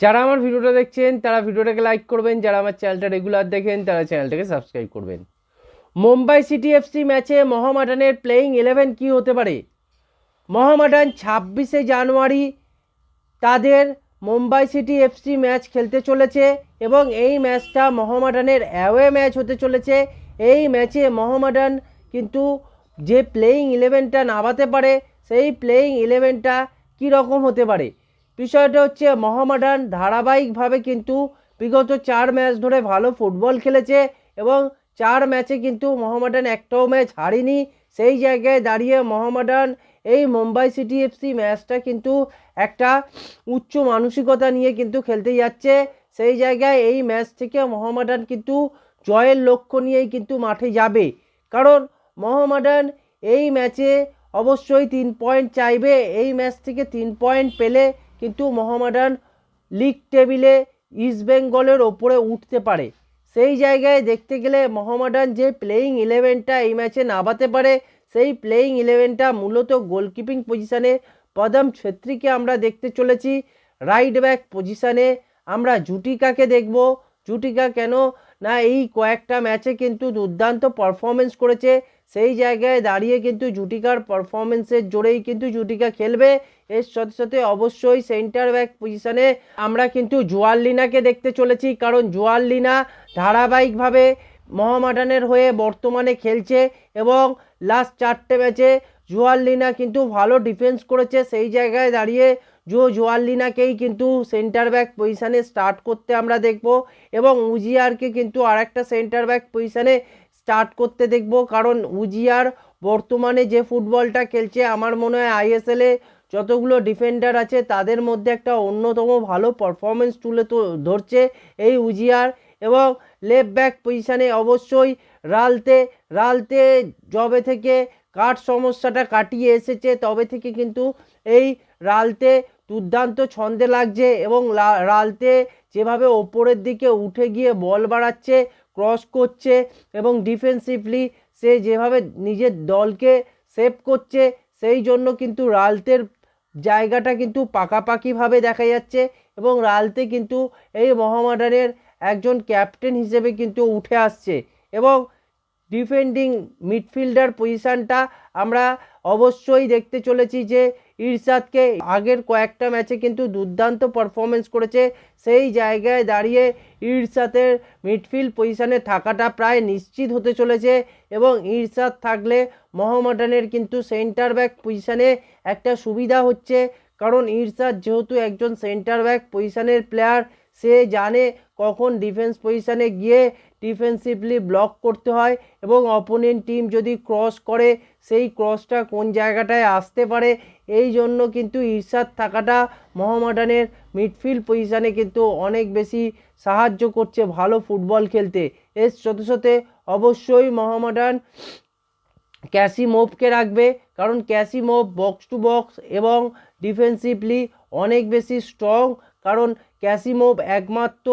যারা আমার ভিডিওটা দেখছেন, তারা ভিডিওটাকে লাইক করবেন। যারা আমার চ্যানেলটা রেগুলার দেখেন, তারা চ্যানেলটাকে সাবস্ক্রাইব করবেন। মুম্বাই সিটি এফসি ম্যাচে মোহামেডানের প্লেয়িং ইলেভেন কী হতে পারে? মোহামেডান ছাব্বিশে জানুয়ারি তাদের মুম্বাই সিটি এফসি ম্যাচ খেলতে চলেছে এবং এই ম্যাচটা মোহামেডানের অ্যাওয়ে ম্যাচ হতে চলেছে। এই ম্যাচে মোহামেডান কিন্তু যে প্লেয়িং ইলেভেনটা নামাতে পারে, সেই প্লেয়িং ইলেভেনটা কী রকম হতে পারে? বিষয়টা হচ্ছে মোহামেডান ধারাবাহিকভাবে কিন্তু বিগত চার ম্যাচ ধরে ভালো ফুটবল খেলেছে এবং চার ম্যাচে কিন্তু মোহামেডান একটাও ম্যাচ হারেনি। সেই জায়গায় দাঁড়িয়ে মোহামেডান এই মুম্বাই সিটি এফসি ম্যাচটা কিন্তু একটা উচ্চ মানসিকতা নিয়ে কিন্তু খেলতে যাচ্ছে। সেই জায়গায় এই ম্যাচ থেকে মোহামেডান কিন্তু জয়ের লক্ষ্য নিয়েই কিন্তু মাঠে যাবে। কারণ মোহামেডান এই ম্যাচে অবশ্যই তিন পয়েন্ট চাইবে। এই ম্যাচ থেকে তিন পয়েন্ট পেলে কিন্তু মোহামেডান লিগ টেবিলে ইস্টবেঙ্গলের ওপরে উঠতে পারে। সেই জায়গায় দেখতে গেলে মোহামেডান যে প্লেয়িং ইলেভেনটা এই ম্যাচে নামাতে পারে, সেই প্লেয়িং ইলেভেনটা মূলত গোলকিপিং পজিশানে পদম ছেত্রীকে আমরা দেখতে চলেছি। রাইট ব্যাক পজিশানে আমরা জুটিকাকে দেখব। জুটিকা কেন? না, এই কয়েকটা ম্যাচে কিন্তু দুর্দান্ত পারফরমেন্স করেছে। সেই জায়গায় দাঁড়িয়ে কিন্তু জুটিকার পারফরমেন্সের জোরেই কিন্তু জুটিকা খেলবে। এর সাথে সাথে অবশ্যই সেন্টার ব্যাক পজিশনে আমরা কিন্তু জোয়াল্লিনাকে দেখতে চলেছি, কারণ জোয়াল্লিনা ধারাবাহিকভাবে মহামাডানের হয়ে বর্তমানে খেলছে এবং লাস্ট চারটে ম্যাচে জোয়াল্লিনা কিন্তু ভালো ডিফেন্স করেছে। সেই জায়গায় দাঁড়িয়ে জো জোয়াল্লিনাকেই কিন্তু সেন্টার ব্যাক পজিশানে স্টার্ট করতে আমরা দেখব এবং উজিয়ারকে কিন্তু আরেকটা সেন্টার ব্যাক পজিশানে স্টার্ট করতে দেখব। কারণ উজিয়ার বর্তমানে যে ফুটবলটা খেলছে, আমার মনে হয় আইএসএলে যতগুলো ডিফেন্ডার আছে, তাদের মধ্যে একটা অন্যতম ভালো পারফরমেন্স তুলে তো ধরছে এই উজিয়ার। এবং লেফট ব্যাক পজিশানে অবশ্যই রালতে রালতে জবে থেকে কাঠ সমস্যাটা কাটিয়ে এসেছে, তবে থেকে কিন্তু এই রালতে দুর্দান্ত ছন্দে লাগছে এবং রালতে যেভাবে ওপরের দিকে উঠে গিয়ে বল বাড়াচ্ছে ক্রস করছে এবং ডিফেন্সিভলি সে যেভাবে নিজের দলকে সেভ করছে, সেই জন্য কিন্তু রালতের জায়গাটা কিন্তু পাকাপাকিভাবে দেখা যাচ্ছে এবং রালতে কিন্তু এই মহামাডানের একজন ক্যাপ্টেন হিসেবে কিন্তু উঠে আসছে এবং ডিফেন্ডিং মিডফিল্ডার পজিশানটা আমরা অবশ্যই দেখতে চলেছি যে ইরশাদকে আগের কয়েকটা ম্যাচে কিন্তু দুর্দান্ত পারফরমেন্স করেছে। সেই জায়গায় দাঁড়িয়ে ইরশাদের মিডফিল্ড পজিশানে থাকাটা প্রায় নিশ্চিত হতে চলেছে এবং ইরশাদ থাকলে মোহামেডানের কিন্তু সেন্টার ব্যাক পজিশানে একটা সুবিধা হচ্ছে। কারণ ইরশাদ যেহেতু একজন সেন্টার ব্যাক পজিশানের প্লেয়ার সে জানে কখন ডিফেন্স পজিশানে গিয়ে ডিফেন্সিভলি ব্লক করতে হয় এবং অপোনেন্ট টিম যদি ক্রস করে, সেই ক্রসটা কোন জায়গাটায় আসতে পারে? এই জন্য কিন্তু ইরশাদ থাকাটা মোহামেডানের মিডফিল্ড পজিশানে কিন্তু অনেক বেশি সাহায্য করছে ভালো ফুটবল খেলতে। এর সাথে সাথে অবশ্যই মোহামেডান ক্যাসিমোভকে রাখবে, কারণ ক্যাসিমোভ বক্স টু বক্স এবং ডিফেন্সিভলি অনেক বেশি স্ট্রং কারণ ক্যাসিমোভ একমাত্র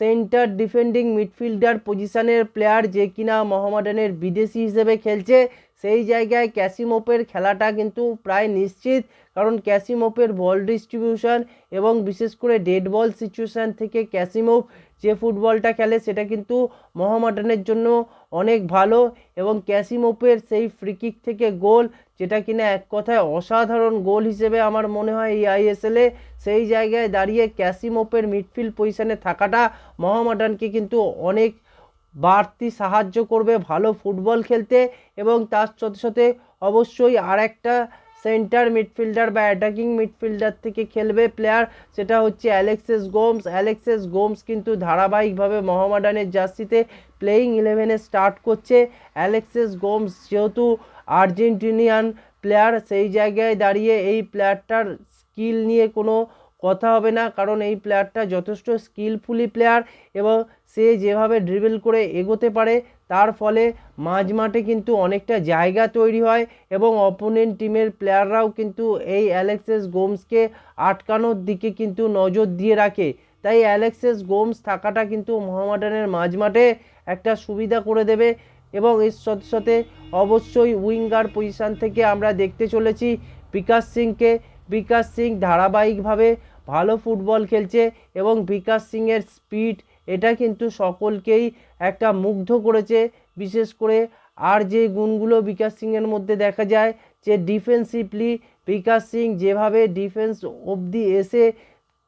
সেন্টার ডিফেন্ডিং মিডফিল্ডার পজিশনের প্লেয়ার যে কিনা মোহামেডানের বিদেশি হিসেবে খেলছে, সেই জায়গায় ক্যাসিমোপের খেলাটা কিন্তু প্রায় নিশ্চিত। কারণ ক্যাসিমোপের বল ডিস্ট্রিবিউশন এবং বিশেষ করে ডেড বল সিচুয়েশান থেকে ক্যাসিমোভ যে ফুটবলটা খেলে সেটা কিন্তু মোহামেডানের জন্য অনেক ভালো এবং ক্যাসিমোপের সেই ফ্রিকিক থেকে গোল, যেটা কিনা এক কথায় অসাধারণ গোল হিসেবে আমার মনে হয় এই আইএসএলে সেই জায়গায় দাঁড়িয়ে ক্যাসিমোপের মিডফিল্ড পজিশনে থাকাটা মোহামেডানকে কিন্তু অনেক বাড়তি সাহায্য করবে ভালো ফুটবল খেলতে এবং তার সাথে সাথে অবশ্যই আর একটা সেন্টার মিডফিল্ডার বা অ্যাটাকিং মিডফিল্ডার থেকে খেলবে প্লেয়ার সেটা হচ্ছে অ্যালেক্সেস গোমস অ্যালেক্সেস গোমস কিন্তু ধারাবাহিকভাবে মোহামেডানের জার্সিতে প্লেয়িং ইলেভেনে স্টার্ট করছে। অ্যালেক্সেস গোমস যেহেতু আর্জেন্টিনিয়ান প্লেয়ার সেই জায়গায় দাঁড়িয়ে এই প্লেয়ারটার স্কিল নিয়ে কোনো কথা হবে না, কারণ এই প্লেয়ারটা যথেষ্ট স্কিলফুলি প্লেয়ার এবং সে যেভাবে ড্রিবল করে এগোতে পারে তার ফলে মাঝ মাঠে কিন্তু অনেকটা জায়গা তৈরি হয় এবং অপোনেন্ট টিমের প্লেয়াররাও কিন্তু এই অ্যালেক্সেস গোমসকে আটকানোর দিকে কিন্তু নজর দিয়ে রাখে। তাই অ্যালেক্সেস গোমস থাকাটা কিন্তু মোহামেডানের মাঝ মাঠে একটা সুবিধা করে দেবে এবং এর সাথে সাথে অবশ্যই উইঙ্গার পজিশান থেকে আমরা দেখতে চলেছি বিকাশ সিংকে। বিকাশ সিং ধারাবাহিকভাবে ভালো ফুটবল খেলছে এবং বিকাশ সিংয়ের স্পিড এটা কিন্তু সকলকেই একটা মুগ্ধ করেছে। বিশেষ করে আর যে গুণগুলো বিকাশ সিংয়ের মধ্যে দেখা যায়, যে ডিফেন্সিভলি বিকাশ সিং যেভাবে ডিফেন্স অবধি এসে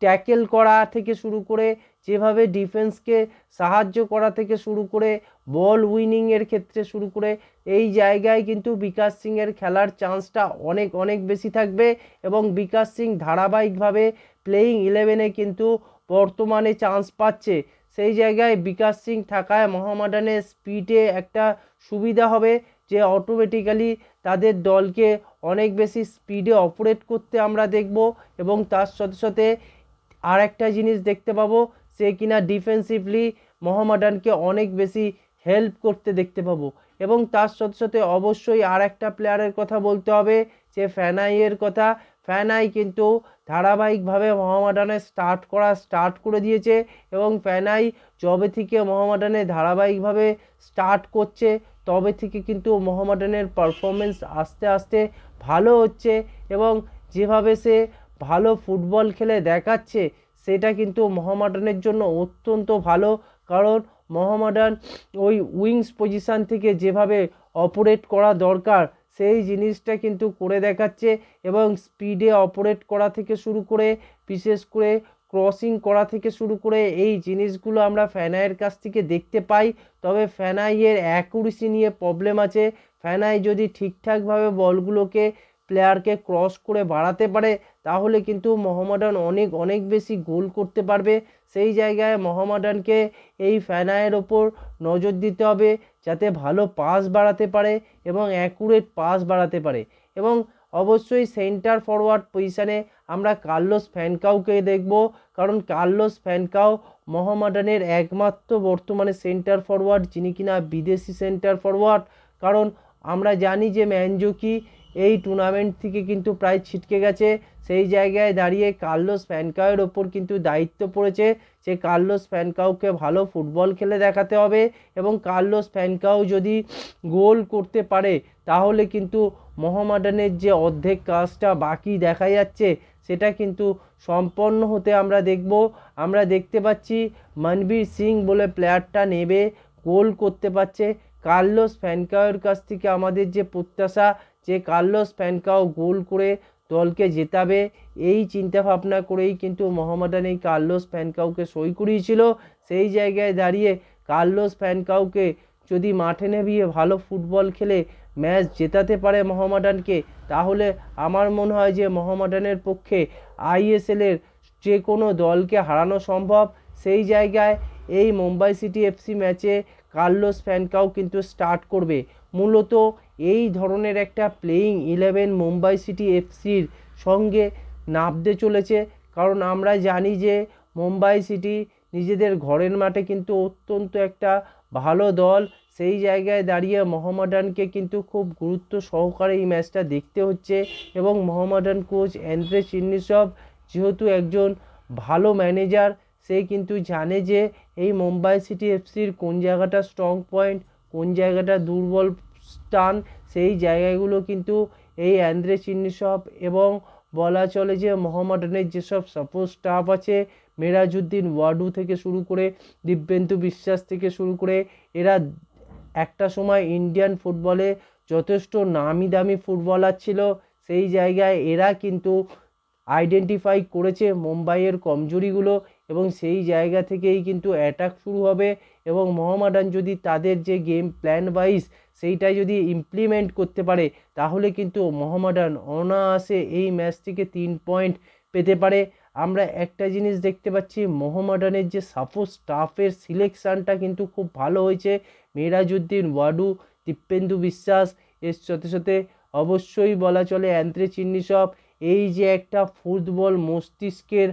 ট্যাকেল করা থেকে শুরু করে, যেভাবে ডিফেন্সকে সাহায্য করা থেকে শুরু করে বল উইনিংয়ের ক্ষেত্রে শুরু করে, এই জায়গায় কিন্তু বিকাশ সিংয়ের খেলার চান্সটা অনেক অনেক বেশি থাকবে এবং বিকাশ সিং ধারাবাহিকভাবে প্লেয়িং ইলেভেনে কিন্তু বর্তমানে চান্স পাচ্ছে। সেই জায়গায় বিকাশ সিং থাকায় মোহামেডানের স্পিডে একটা সুবিধা হবে যে অটোমেটিক্যালি তাদের দলকে অনেক বেশি স্পিডে অপারেট করতে আমরা দেখব এবং তার সাথে সাথে আর একটা জিনিস দেখতে পাবো, সে কিনা ডিফেন্সিভলি মোহামেডানকে অনেক বেশি হেল্প করতে দেখতে পাবো। এবং তার সাথে সাথে অবশ্যই আর একটা প্লেয়ারের কথা বলতে হবে, যে ফ্যানাইয়ের কথা। ফ্যানাই কিন্তু ধারাবাহিকভাবে মোহামেডানে স্টার্ট করা স্টার্ট করে দিয়েছে এবং ফ্যানাই যবে থেকে মোহামেডানে ধারাবাহিকভাবে স্টার্ট করছে, তবে থেকে কিন্তু মোহামেডানের পারফরমেন্স আস্তে আস্তে ভালো হচ্ছে এবং যেভাবে সে ভালো ফুটবল খেলে দেখাচ্ছে, সেটা কিন্তু মোহামেডানের জন্য অত্যন্ত ভালো। কারণ মোহামেডান ওই উইংস পজিশান থেকে যেভাবে অপারেট করা দরকার সেই জিনিসটা কিন্তু করে দেখাচ্ছে এবং স্পিডে অপারেট করা থেকে শুরু করে, বিশেষ করে ক্রসিং করা থেকে শুরু করে এই জিনিসগুলো আমরা ফ্যানাইয়ের কাছ থেকে দেখতে পাই। তবে ফ্যানাইয়ের অ্যাকুরেসি নিয়ে প্রবলেম আছে। ফ্যানাই যদি ঠিকঠাকভাবে বলগুলোকে প্লেয়ারকে ক্রস করে বাড়াতে পারে, তাহলে কিন্তু মোহামেডান অনেক অনেক বেশি গোল করতে পারবে। সেই জায়গায় মোহামেডানকে এই ফ্যানায়ের ওপর নজর দিতে হবে যাতে ভালো পাস বাড়াতে পারে এবং অ্যাকুরেট পাস বাড়াতে পারে। এবং অবশ্যই সেন্টার ফরওয়ার্ড পজিশানে আমরা কার্লোস ফ্যানকাউকে দেখব, কারণ কার্লোস ফ্যানকাও মোহামেডানের একমাত্র বর্তমানে সেন্টার ফরওয়ার্ড যিনি কিনা বিদেশি সেন্টার ফরওয়ার্ড কারণ আমরা জানি যে ম্যানজোকি এই টুর্নামেন্ট থেকে কিন্তু প্রায় ছিটকে গেছে। সেই জায়গায় দাঁড়িয়ে কার্লোস ফ্যানকাওয়ের ওপর কিন্তু দায়িত্ব পড়েছে যে কার্লোস ফ্যানকাওকে ভালো ফুটবল খেলে দেখাতে হবে এবং কার্লোস ফ্যানকাও যদি গোল করতে পারে, তাহলে কিন্তু মোহামেডানের যে অর্ধেক কাজটা বাকি দেখা যাচ্ছে, সেটা কিন্তু সম্পন্ন হতে আমরা দেখব। আমরা দেখতে পাচ্ছি মনবীর সিং বলে প্লেয়ারটা নেবে, গোল করতে পারছে। কার্লোস ফ্যানকাওয়ের কাছ থেকে আমাদের যে প্রত্যাশা যে কার্লোস ফ্যানকাও গোল করে দলকে জেতাবে, এই চিন্তা ভাবনা করেই কিন্তু মোহামেডান এই কার্লোস ফ্যানকাউকে সই করিয়েছিল। সেই জায়গায় দাঁড়িয়ে কার্লোস ফ্যানকাউকে যদি মাঠে নেবিয়ে ভালো ফুটবল খেলে ম্যাচ জেতাতে পারে মোহামেডানকে, তাহলে আমার মনে হয় যে মোহামেডানের পক্ষে আইএসএলের যে কোনো দলকে হারানো সম্ভব। সেই জায়গায় এই মুম্বাই সিটি এফসি ম্যাচে কার্লোস ফ্যানকাও কিন্তু স্টার্ট করবে। মূলত এই ধরনের একটা প্লেয়িং ইলেভেন মুম্বাই সিটি এফসির সঙ্গে নামতে চলেছে। কারণ আমরা জানি যে মুম্বাই সিটি নিজেদের ঘরের মাঠে কিন্তু অত্যন্ত একটা ভালো দল। সেই জায়গায় দাঁড়িয়ে মোহামেডানকে কিন্তু খুব গুরুত্ব সহকারে এই ম্যাচটা দেখতে হচ্ছে এবং মোহামেডান কোচ অ্যান্ড্রে চিন্নিসব যেহেতু একজন ভালো ম্যানেজার সে কিন্তু জানে যে এই মুম্বাই সিটি এফসির কোন জায়গাটা স্ট্রং পয়েন্ট কোন জায়গাটা দুর্বল স্থান, সেই জায়গাগুলো কিন্তু এই অ্যান্দ্রে চিন্নিসব এবং বলা চলে যে মোহামেডানের যেসব সাপোর্ট স্টাফ আছে মেরাজুদ্দিন ওয়াডু থেকে শুরু করে দিব্যেন্দু বিশ্বাস থেকে শুরু করে, এরা একটা সময় ইন্ডিয়ান ফুটবলে যথেষ্ট নামি দামি ফুটবলার ছিল, সেই জায়গায় এরা কিন্তু আইডেন্টিফাই করেছে মুম্বাইয়ের কমজোরিগুলো এবং সেই জায়গা থেকেই কিন্তু অ্যাটাক শুরু হবে। এবং মোহামেডান যদি তাদের যে গেম প্ল্যান ওয়াইজ সেইটাই যদি ইমপ্লিমেন্ট করতে পারে, তাহলে কিন্তু মোহামেডান অনায়াসে এই ম্যাচ থেকে তিন পয়েন্ট পেতে পারে। আমরা একটা জিনিস দেখতে পাচ্ছি মোহামেডানের যে সাপোর্ট স্টাফের সিলেকশানটা কিন্তু খুব ভালো হয়েছে। মেরাজউদ্দিন, ওয়াডু, দীপেন্দু বিশ্বাস এর সাথে সাথে অবশ্যই বলা চলে অ্যান্ত্রে চিন্নিসব। এই যে একটা ফুটবল মস্তিষ্কের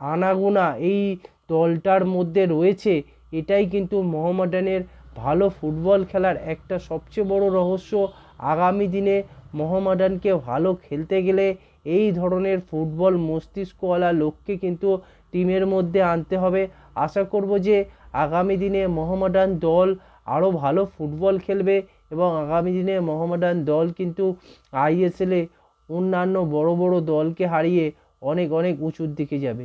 আনাগোনা এই দলটার মধ্যে রয়েছে এটাই কিন্তু মোহামেডানের ভালো ফুটবল খেলার একটা সবচেয়ে বড় রহস্য। আগামী দিনে মোহামেডানকে ভালো খেলতে গেলে এই ধরনের ফুটবল মস্তিষ্কওয়ালা লোককে কিন্তু টিমের মধ্যে আনতে হবে। আশা করব যে আগামী দিনে মোহামেডান দল আরও ভালো ফুটবল খেলবে এবং আগামী দিনে মোহামেডান দল কিন্তু আইএসএলে অন্যান্য বড় বড় দলকে হারিয়ে অনেক অনেক উঁচুর দিকে যাবে।